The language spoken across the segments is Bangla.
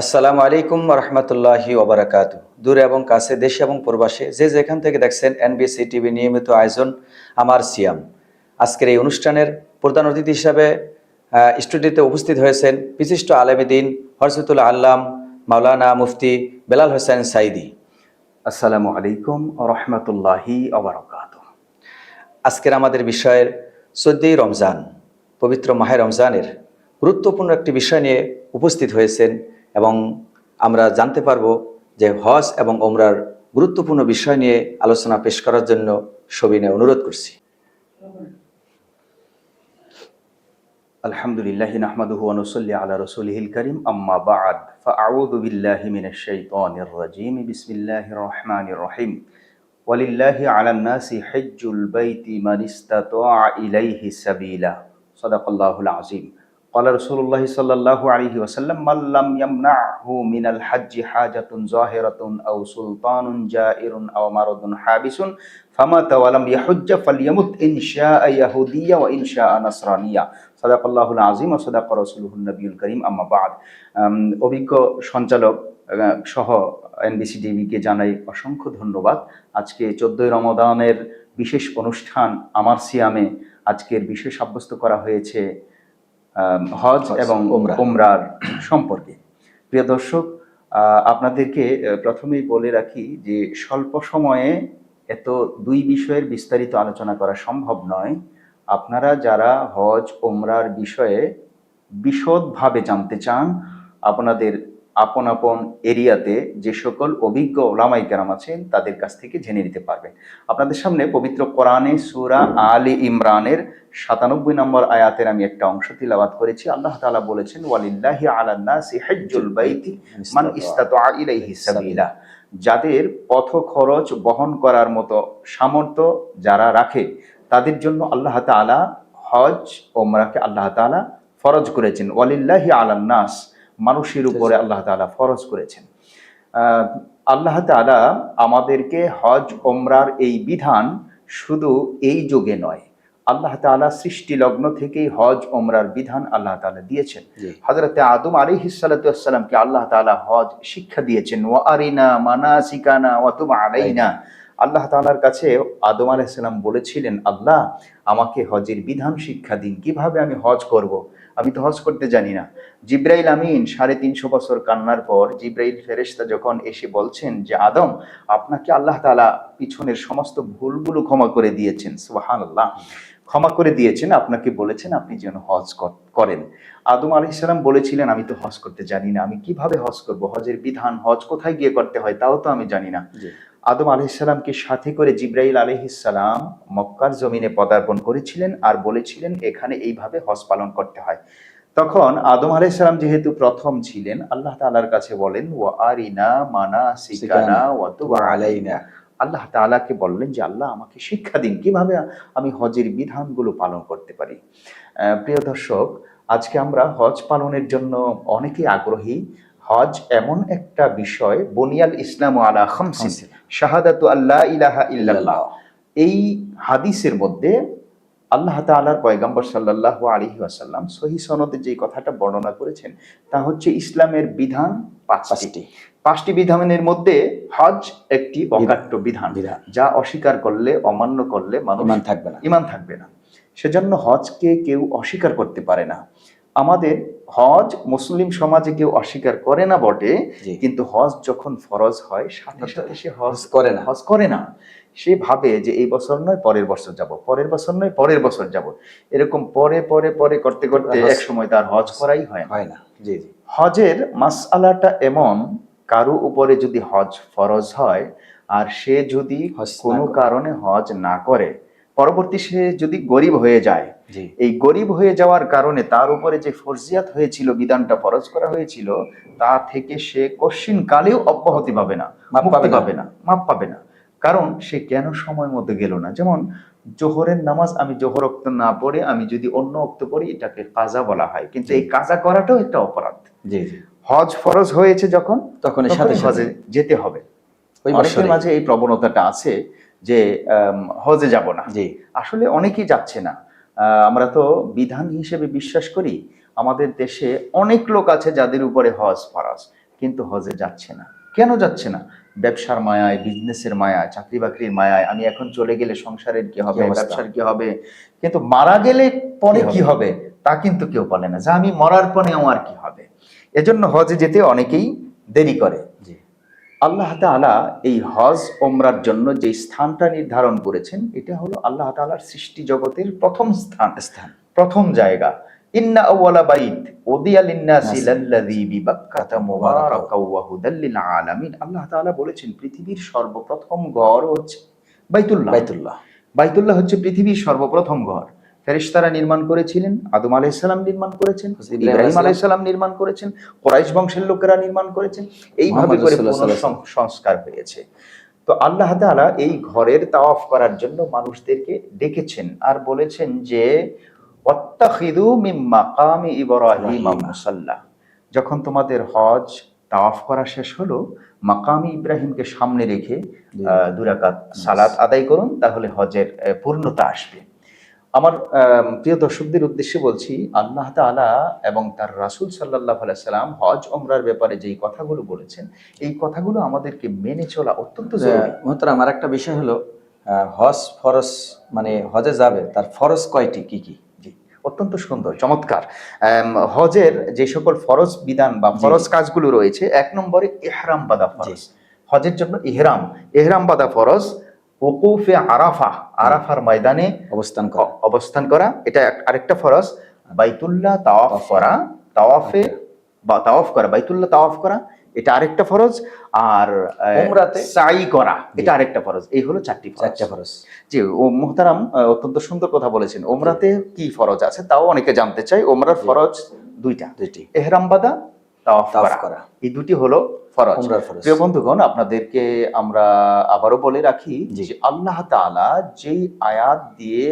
আসসালামু আলাইকুম রহমতুল্লাহি ওবরাকাতু। দূরে এবং কাছে দেশে এবং প্রবাসে যে যেখান থেকে দেখছেন এনবিসি টিভি নিয়মিত আয়োজন আমার সিয়াম। আজকের এই অনুষ্ঠানের প্রধান অতিথি হিসাবে স্টুডিওতে উপস্থিত হয়েছেন বিশিষ্ট আলেমদিন হরজতুল আল্লাম মাওলানা মুফতি বেলাল হোসেন সাইদি। আসসালামু আলাইকুম রহমতুল্লাহি অবরকাত আজকের আমাদের বিষয়ের চোদ্দই রমজান পবিত্র মাহে রমজানের গুরুত্বপূর্ণ একটি বিষয় নিয়ে উপস্থিত হয়েছেন এবং আমরা জানতে পারবো যে হজ এবং ওমরার গুরুত্বপূর্ণ বিষয় নিয়ে আলোচনা পেশ করার জন্য সবিনে অনুরোধ করছি আলহামদুলিল্লাহ নাহমাদুহু ওয়া নুসাল্লি আলা রাসূলিহিল কারীম আম্মা বা'দ ফাআউযু বিল্লাহি মিনাশ শাইতানির রাজীম বিসমিল্লাহির রহমানির রহিম ওয়ালিল্লাহি আলান নাসি হজ্জুল বাইতি মান ইসতাতা'a ইলাইহি সাবিলা সাদাকাল্লাহুল আযীম قال رسول الله صلى কলা রসুল্লাহ সাল্লাহ আলহি ওসাল্লাম মাল্লাম ইয়ামনাহু মিনাল হাজ্জি হাজাতুন জাহিরাতুন আও সুলতানুন জাইরুন আও মারুদুন হাবিসুন ফামাতা ওয়ালাম ইয়াহুজ্জা ফালইয়ামুত ইনশা ইয়াহুদিয়া ওয়া ইনশা নাসরানিয়া সাদাকাল্লাহুল আজিম ওয়া সাদাকা রাসূলুহুন নবিয়ুল করিম আম্মা বাদ। অভিজ্ঞ সঞ্চালক সহ এনবিসি টিভিকে জানাই অসংখ্য ধন্যবাদ। আজকে চোদ্দই রমদানের বিশেষ অনুষ্ঠান, আমার সিয়ামে আজকের বিশেষ সাব্যস্ত করা হয়েছে হজ এবং উমরা। উমরার সম্পর্কে প্রিয় দর্শক আপনাদেরকে প্রথমেই বলে রাখি যে স্বল্প সময়ে এত দুই বিষয়ের বিস্তারিত আলোচনা করা সম্ভব নয় আপনারা যারা হজ ওমরার বিষয়ে বিশদভাবে জানতে চান আপনাদের আপন আপন এরিয়াতে যে সকল অভিজ্ঞ ওলামাই কেরাম আছেন, তাদের কাছ থেকে জেনে নিতে পারবেন। আপনাদের সামনে পবিত্র কোরআনে সুরা আলী ইমরানের সাতানব্বই নম্বর আয়াতের আমি একটা অংশ তিলাবাত করেছি। আল্লাহ তাআলা বলেছেন, ওয়ালিল্লাহি আলান নাসি হজ্জুল বাইতি মান ইস্তাতা ইলাইহি সাবিলা। যাদের পথ খরচ বহন করার মতো সামর্থ্য যারা রাখে, তাদের জন্য আল্লাহ তাআলা হজ ওমরাকে আল্লাহ তাআলা ফরজ করেছেন। ওয়ালিল্লাহি আলান নাস মানুষের উপরে আল্লাহ তাআলা ফরজ করেছেন। আল্লাহ তাআলা আমাদেরকে হজ ওমরার এই বিধান শুধু এই যুগে নয় আল্লাহ তাআলা সৃষ্টি লগ্ন থেকেই হজ ওমরার বিধান আল্লাহ তাআলা দিয়েছেন। হজরতে আদম আলী হিসালাতামকে আল্লাহ তাআলা হজ শিক্ষা দিয়েছেন ওয়া আরিনা মানাসিকানা ওয়া তুব আলাইনা। আল্লাহ তাআলার কাছে আদম আলাইহিসসালাম বলেছিলেন আল্লাহ আমাকে হজের বিধান শিক্ষা দিন কীভাবে আমি হজ করব? আমি তো হজ করতে জানি না। জিব্রাইল আমিন সাড়ে তিনশো বছর কান্নার পর জিব্রাইল ফেরেশতা যখন এসে বলছেন যে, আদম, আপনাকে আল্লাহ তালা পিছনের সমস্ত ভুলগুলো ক্ষমা করে দিয়েছেন। সুবহানাল্লাহ। ক্ষমা করে দিয়েছেন, আপনাকে বলেছেন আপনি যেন হজ কর- করেন। আদম আলাইসালাম বলেছিলেন, আমি তো হজ করতে জানি না, আমি কীভাবে হজ করব? হজের বিধান হজ কোথায় গিয়ে করতে হয়? তাও তো আমি জানি না। আদম আলাইসালামকে সাথে করে জিব্রাইল আলহিসাল্লাম মক্কার জমিনে পদার্পণ করেছিলেন আর বলেছিলেন এখানে এইভাবে হজ পালন করতে হয়। তখন আদম আলাইসালাম যেহেতু প্রথম ছিলেন আল্লাহ তাআলার কাছে বলেন ও আরিনা মানা সিকানা আলাইনা। আল্লাহ তাআলাকে বললেন যে আল্লাহ আমাকে শিক্ষা দিন কীভাবে আমি হজের বিধানগুলো পালন করতে পারি? আহ, প্রিয় দর্শক আজকে আমরা হজ পালনের জন্য অনেকেই আগ্রহী। হজ এমন একটা বিষয় বনিয়াল ইসলাম আলা খামসিন। শাহাদাতু আল্লাহ ইলাহা ইল্লাল্লাহ। এই হাদিসের মধ্যে আল্লাহ তাআলার পয়গাম্বর সাল্লাল্লাহু আলাইহি ওয়াসাল্লাম সহি সনদে যে কথাটা বর্ণনা করেছেন তা হচ্ছে ইসলামের বিধান পাঁচটি। পাঁচটি। বিধানের মধ্যে হজ একটি অকাট্য বিধান। বিধান। যা অস্বীকার করলে অমান্য করলে মানুষ থাকবে না। ইমান থাকবে না। সেজন্য হজকে কেউ অস্বীকার করতে পারে না। আমাদের হজ মুসলিম সমাজে কেউ অস্বীকার করে না বটে কিন্তু হজ যখন ফরজ হয় সাথে সাথে সে হজ করে না। হজ করে না। সে ভাবে যে এই বছর নয় পরের বছর যাব। পরের বছর নয় পরের বছর যাব। এরকম পরে পরে পরে করতে করতে এক সময় তার হজ করাই হয় না। হয় না। জি জি। হজের মাসআলাটা এমন কারও উপরে যদি হজ ফরজ হয় আর সে যদি কোনো কারণে হজ না করে পরবর্তী সে যদি গরিব হয়ে যায় এই গরিব হয়ে যাওয়ার কারণে তার উপরে যে ফরজিয়াত হয়েছিল বিধানটা ফরজ করা হয়েছিল তা থেকে সে কশিন কালেও অব্যাহতি পাবে না মাপ মুক্তি পাবে না। মাপ পাবে না। কারণ সে কেন সময় মতো গেল না? যেমন জোহরের নামাজ আমি জোহর অক্ত না পড়ে আমি যদি অন্য অক্ত পড়ি এটাকে কাজা বলা হয়। কিন্তু এই কাজা করাটাও একটা অপরাধ। জি জি। হজ ফরজ হয়েছে যখন তখন সাথে হজে সাথে। যেতে হবে। ওই বছরে মাঝে এই প্রবণতাটা আছে যে হজে যাব না। জি। আসলে অনেকেই যাচ্ছে না। আমরা তো বিধান হিসেবে বিশ্বাস করি আমাদের দেশে অনেক লোক আছে যাদের উপরে হজ ফরজ কিন্তু হজে যাচ্ছে না। কেন যাচ্ছে না? ব্যবসার মায়ায় বিজনেসের মায়ায় চাকরি বাকরির মায়ায় আমি এখন চলে গেলে সংসারের কি হবে ব্যবসার কি হবে? কিন্তু মারা গেলে পরে কি হবে? তা কিন্তু কেউ বলে না যে আমি মরার পরে আমার কি হবে। এজন্য হজে যেতে অনেকেই দেরি করে। আল্লাহ তাআলা এই হজ ওমরার জন্য যে স্থানটা নির্ধারণ করেছেন এটা হলো আল্লাহ তাআলার সৃষ্টি জগতের প্রথম স্থান স্থান প্রথম জায়গা। ইন্না বাইত উদিয়া লিন্নাসি নাসি। লাল্লাযী বিবাক্কাতা মুবারাকাও ওয়া হুদাল লিল আলামিন। আল্লাহ তাআলা বলেছেন পৃথিবীর সর্বপ্রথম ঘর হচ্ছে বাইতুল্লাহ। বাইতুল্লাহ। বাইতুল্লাহ হচ্ছে পৃথিবীর সর্বপ্রথম ঘর। ফেরেশতারা নির্মাণ করেছিলেন আদম আলাইহিস সালাম নির্মাণ করেছেন ইব্রাহিম ইব্রাহিম আলাইহিস আলাইহিস সালাম নির্মাণ করেছেন কোরাইশ বংশের লোকেরা নির্মাণ করেছেন এইভাবে করে সংস্কার হয়েছে। তো আল্লাহ তাআলা এই ঘরের তাওয়াফ করার জন্য মানুষদেরকে ডেকেছেন আর বলেছেন যে ওয়াত্তাখিদু মিন মাকামি ইব্রাহিম ইব্রাহিম। মুসাল্লা। যখন তোমাদের হজ তাওয়াফ করা শেষ হলো মাকামি ইব্রাহিমকে সামনে রেখে আহ, দুরাকাত সালাত আদায় করুন তাহলে হজের পূর্ণতা আসবে। আমার প্রিয় দর্শকদের উদ্দেশ্যে বলছি আল্লাহ তাআলা এবং তার রাসূল সাল্লাল্লাহু আলাইহি সাল্লাম হজ অমরার ব্যাপারে যেই কথাগুলো বলেছেন এই কথাগুলো আমাদেরকে মেনে চলা অত্যন্ত মহতারাম আমার একটা বিষয় হলো হজ ফরজ মানে হজে যাবে তার ফরজ কয়টি কি কি? অত্যন্ত সুন্দর চমৎকার। হজের যে সকল ফরজ বিধান বা ফরজ কাজগুলো রয়েছে এক নম্বরে ইহরাম বাদা ফরজ। হজের জন্য ইহরাম ইহরাম বাদা ফরজ ওকুফে আরাফা আরাফার ময়দানে অবস্থান করা। অবস্থান করা। এটা আরেকটা ফরজ বাইতুল্লাহ তাওয়াফ করা। তাওয়াফে বা তাওয়াফ করা বাইতুল্লাহ তাওয়াফ করা এটা আরেকটা ফরজ। আর উমরাতে? সাই করা এটা আরেকটা ফরজ। এই হলো চারটি চারটা ফরজ। জি ও মোহতারাম অত্যন্ত সুন্দর কথা বলেছেন। ওমরাতে কি ফরজ আছে? তাও অনেকে জানতে চাই ওমরার ফরজ দুইটা। দুইটি। এহরাম বাদা করা। করা। এই দুটি হলো ফরজ। প্রিয় বন্ধুগণ আপনাদেরকে আমরা আবারও বলে রাখি যে আল্লাহ তাআলা যেই আয়াত দিয়ে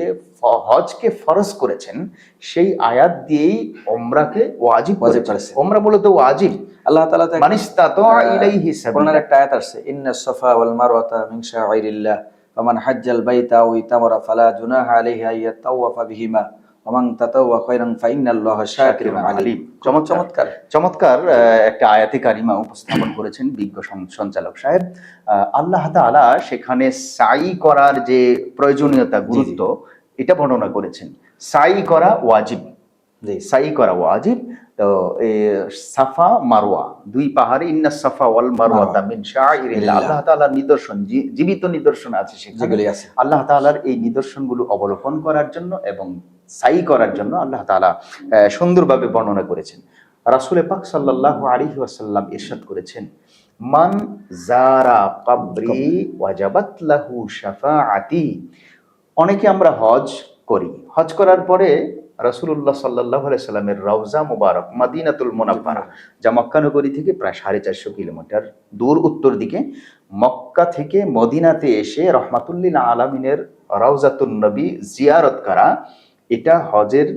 হজকে ফরজ করেছেন সেই আয়াত দিয়েই ওমরাকে ওয়াজিব ওয়াজিব করেছেন। ওমরা বলে তো ওয়াজিব। আল্লাহ তাআলা তো মানিস্তাতা আহ, ইলাইহি কোরআনের একটা আয়াত আছে ইন্না সাফা ওয়াল মারওয়াতা মিন শাআইরিল্লাহ ফামান হাজ্জাল বাইতা আও ইতামারা ফালা জুনাহা আলাইহি আন ইয়াতাওয়াফা বিহিমা। ওয়া মান তাতাওয়া খায়রান ফাইন্নাল্লাহা শাকিরুন আলিম। চমৎকার। চমৎকার। একটা আয়াতি কারিমা উপস্থাপন করেছেন বিজ্ঞ সঞ্চালক সাহেব। আল্লাহ তাআলা সেখানে সাই করার যে প্রয়োজনীয়তা গুরুত্ব এটা বর্ণনা করেছেন। সাই করা ওয়াজিব। সাই করা ওয়াজিব তো এ, সাফা মারওয়া দুই পাহাড়ে ইন্না সাফা ওয়াল মারওয়াতা মিন শাআইরিল্লাহ আল্লাহ তাআলার নিদর্শন জীবিত নিদর্শন আছে সেখানে। যেগুলি আছে। আল্লাহ তাআলার এই নিদর্শনগুলো অবলোকন করার জন্য এবং সাই করার জন্য আল্লাহ তাআলা সুন্দরভাবে বর্ণনা করেছেন। রাসূল পাক সাল্লাল্লাহু আলাইহি ওয়াসাল্লাম ইরশাদ করেছেন মান জারা কবরি ওয়াজাবাত লাহু শাফাআতি। অনেকে আমরা হজ করি। হজ করার পরে রাসূলুল্লাহ সাল্লাল্লাহু আলাইহি সাল্লামের রওজা মুবারক মদিনাতুল মুনাফফারা যা মক্কা নগরী থেকে প্রায় সাড়ে চারশো কিলোমিটার দূর উত্তর দিকে মক্কা থেকে মদিনাতে এসে রহমাতুল্লিল আলমিনের রওজাতুন নবী জিয়ারত করা এটা হজের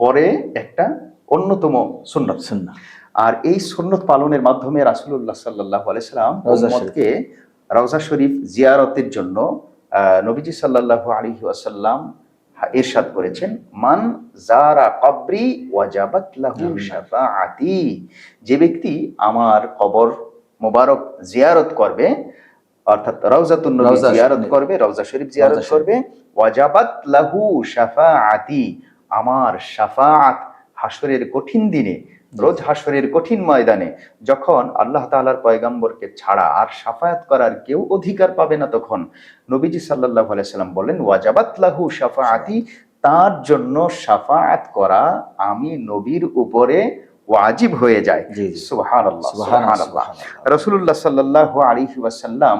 পরে একটা অন্যতম সুন্নত। সুন্নাহ আর এই সুন্নত পালনের মাধ্যমে রাসূলুল্লাহ সাল্লাল্লাহু আলাইহি সাল্লাম রওজা রওজা শরীফ জিয়ারতের জন্য আহ, নবীজি সাল্লাল্লাহু আলাইহি ওয়াসাল্লাম ইরশাদ করেছেন মান জারা কবরি ওয়াজাবাত লাহু শাফাআতি যে ব্যক্তি আমার কবর মোবারক জিয়ারত করবে অর্থাৎ রওজাতুন নবী জিয়ারত করবে রওজা শরীফ জিয়ারত করবে ওয়াজাবাত লাহু শাফাআতি আমার শাফাআত হাসরের কঠিন দিনে রোজ হাসরের কঠিন ময়দানে যখন আল্লাহ তাআলার পয়গাম্বরকে ছাড়া আর সাফায়াত করার কেউ অধিকার পাবে না তখন নবীজি সাল্লাল্লাহু আলাইসাল্লাম বলেন ওয়াজাবাত লাহু শাফাআতি তার জন্য সাফায়াত করা আমি নবীর উপরে ওয়াজিব হয়ে যায়। রাসূলুল্লাহ সাল্লাল্লাহু আলাইহি ওয়াসাল্লাম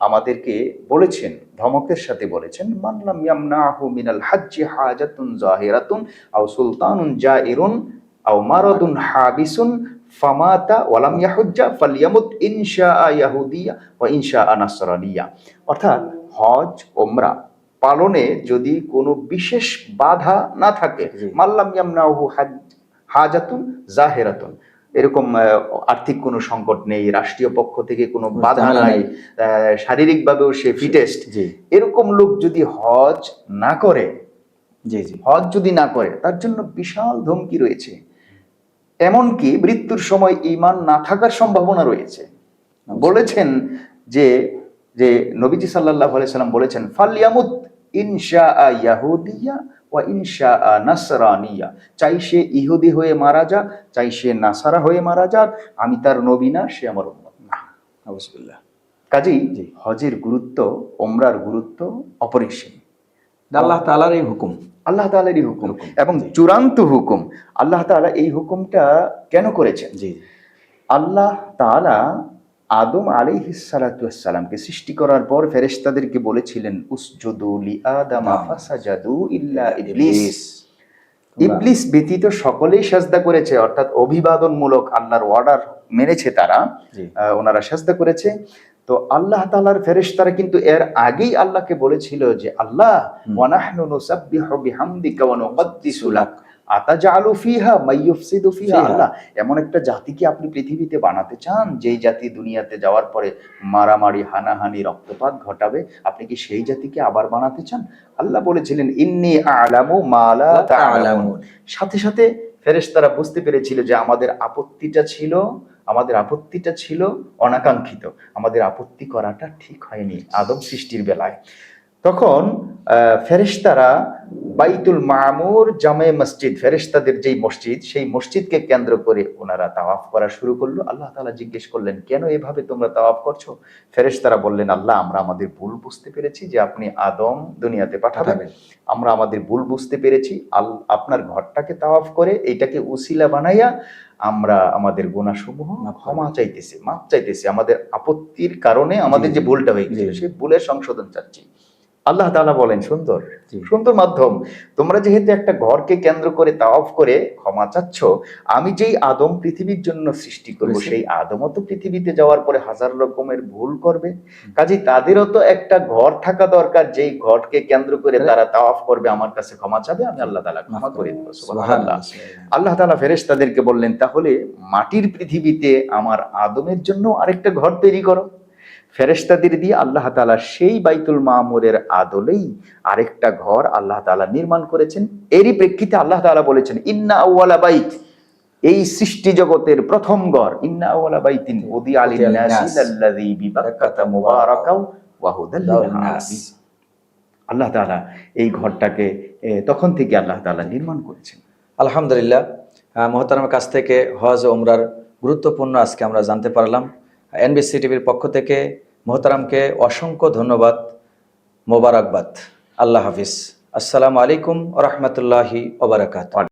আমাদেরকে বলেছেন ধমকের সাথে বলেছেন মানলাম ইয়ামনাহু মিনাল হাজ্জি হাজাতুন জাহিরাতুন আও সুলতানুন জাইরুন আও মারাদুন হাবিসুন ফামাতা ওয়ালাম ইয়াহুজ্জা ফালইয়ামুত ইনশাআ ইয়াহুদিয়া ওয়া ইনশাআ নাসরানিয়া অর্থাৎ হজ ওমরা পালনে যদি কোনো বিশেষ বাধা না থাকে। মাল্লাম ইয়ামনাহু হাজাতুন জাহিরাতুন। এরকম আর্থিক কোনো সংকট নেই রাষ্ট্রীয় পক্ষ থেকে কোনো বাধা নাই শারীরিকভাবেও সে ফিটেস্ট। এরকম লোক যদি হজ না করে জি জি। হজ যদি না করে তার জন্য বিশাল ধমকি রয়েছে। এমনকি মৃত্যুর সময় ইমান না থাকার সম্ভাবনা রয়েছে। বলেছেন যে যে নবীজি সাল্লাল্লাহু আলাইহি সাল্লাম বলেছেন ফালিয়ামুত ইনশা ইয়াহুদিয়া ওয়া ইনশা নাসরানিয়া। চাই সে ইহুদি হয়ে মারা যাক চাই সে নাসারা হয়ে মারা যাক আমি তার নবী না সে আমার উম্মত না। কাজেই। হজের গুরুত্ব ওমরার গুরুত্ব অপরিসীম। আল্লাহ তাআলার এই হুকুম। আল্লাহ তাআলারই হুকুম। এবং চূড়ান্ত হুকুম আল্লাহ তাআলা এই হুকুমটা কেন করেছেন? জি। আল্লাহ তাআলা আদম আলাইহিসসালামকে সৃষ্টি করার পর ফেরেশতাদেরকে বলেছিলেন উসজুদু লি আদামা। ফাসাজাদু ইল্লা ইবলিস। ইবলিস। ব্যতীত সকলেই সাজদা করেছে অর্থাৎ অভিবাদনমূলক আল্লাহর অর্ডার মেনেছে তারা। ওনারা সাজদা করেছে। তো আল্লাহ তাআলার ফেরেশতারা কিন্তু এর আগেই আল্লাহকে বলেছিল যে আল্লাহ এমন একটা জাতিকে আপনি পৃথিবীতে বানাতে চান যেই জাতি দুনিয়াতে যাওয়ার পরে মারামারি হানাহানি রক্তপাত ঘটাবে আপনি কি সেই জাতিকে আবার বানাতে চান? আল্লাহ বলেছিলেন ইন্নি আলামু মালা সাথে সাথে ফেরেশতারা বুঝতে পেরেছিল যে আমাদের আপত্তিটা ছিল, আমাদের আপত্তিটা ছিল অনাকাঙ্ক্ষিত। আমাদের আপত্তি করাটা ঠিক হয়নি আদম সৃষ্টির বেলায়। তখন আহ, ফেরেশতারা বাইতুল মামুর জামে মসজিদ ফেরেশতাদের যেই মসজিদ সেই মসজিদকে কেন্দ্র করে ওনারা তাওয়াফ করা শুরু করল। আল্লাহ তালা জিজ্ঞেস করলেন কেন এভাবে তোমরা তাওয়াফ করছ? ফেরেশতারা বললেন আল্লাহ আমরা আমাদের ভুল বুঝতে পেরেছি যে আপনি আদম দুনিয়াতে পাঠাবেন। আমরা আমাদের ভুল বুঝতে পেরেছি। আল- আপনার ঘরটাকে তাওয়াফ করে এইটাকে উসিলা বানাইয়া আমরা আমাদের গুণাসমূহ মাফ ক্ষমা চাইতেছি মাপ চাইতেছি। আমাদের আপত্তির কারণে আমাদের যে ভুলটা হয়ে গেছে সেই ভুলের সংশোধন চাচ্ছি। আল্লাহ তালা বলেন সুন্দর। সুন্দর মাধ্যম। তোমরা যেহেতু একটা ঘরকে কেন্দ্র করে তাওয়াফ করে ক্ষমা চাচ্ছ আমি যেই আদম পৃথিবীর জন্য সৃষ্টি করব। সেই আদমও তো পৃথিবীতে যাওয়ার পরে হাজার রকমের ভুল করবে। কাজে তাদেরও তো একটা ঘর থাকা দরকার যেই ঘরকে কেন্দ্র করে। তারা তাওয়াফ করবে আমার কাছে ক্ষমা চাবে আমি আল্লাহ তালা ক্ষমা করে দেবো। আল্লাহ তাআলা ফেরেশতাদেরকে বললেন তাহলে মাটির পৃথিবীতে আমার আদমের জন্য আরেকটা ঘর তৈরি করো। ফেরেশতাদের দিয়ে আল্লাহ তাআলা সেই বাইতুল মামুরের আদলেই আরেকটা ঘর আল্লাহ তাআলা নির্মাণ করেছেন। এরই প্রেক্ষিতে আল্লাহ তাআলা বলেছেন, ইন্না আউয়ালা বাইত। এই সৃষ্টি জগতের প্রথম ঘর, ইন্না। আল্লাহ এই ঘরটাকে তখন থেকে আল্লাহ নির্মাণ করেছেন। আলহামদুলিল্লাহ মোহতারামের কাছ থেকে হজ ওমরার গুরুত্বপূর্ণ আজকে আমরা জানতে পারলাম। এনবিসি টিভির পক্ষ থেকে মোহতারামকে অসংখ্য ধন্যবাদ মোবারকবাদ। আল্লাহ হাফিজ। আসসালামু আলাইকুম রহমতুল্লাহি ওবরাকাত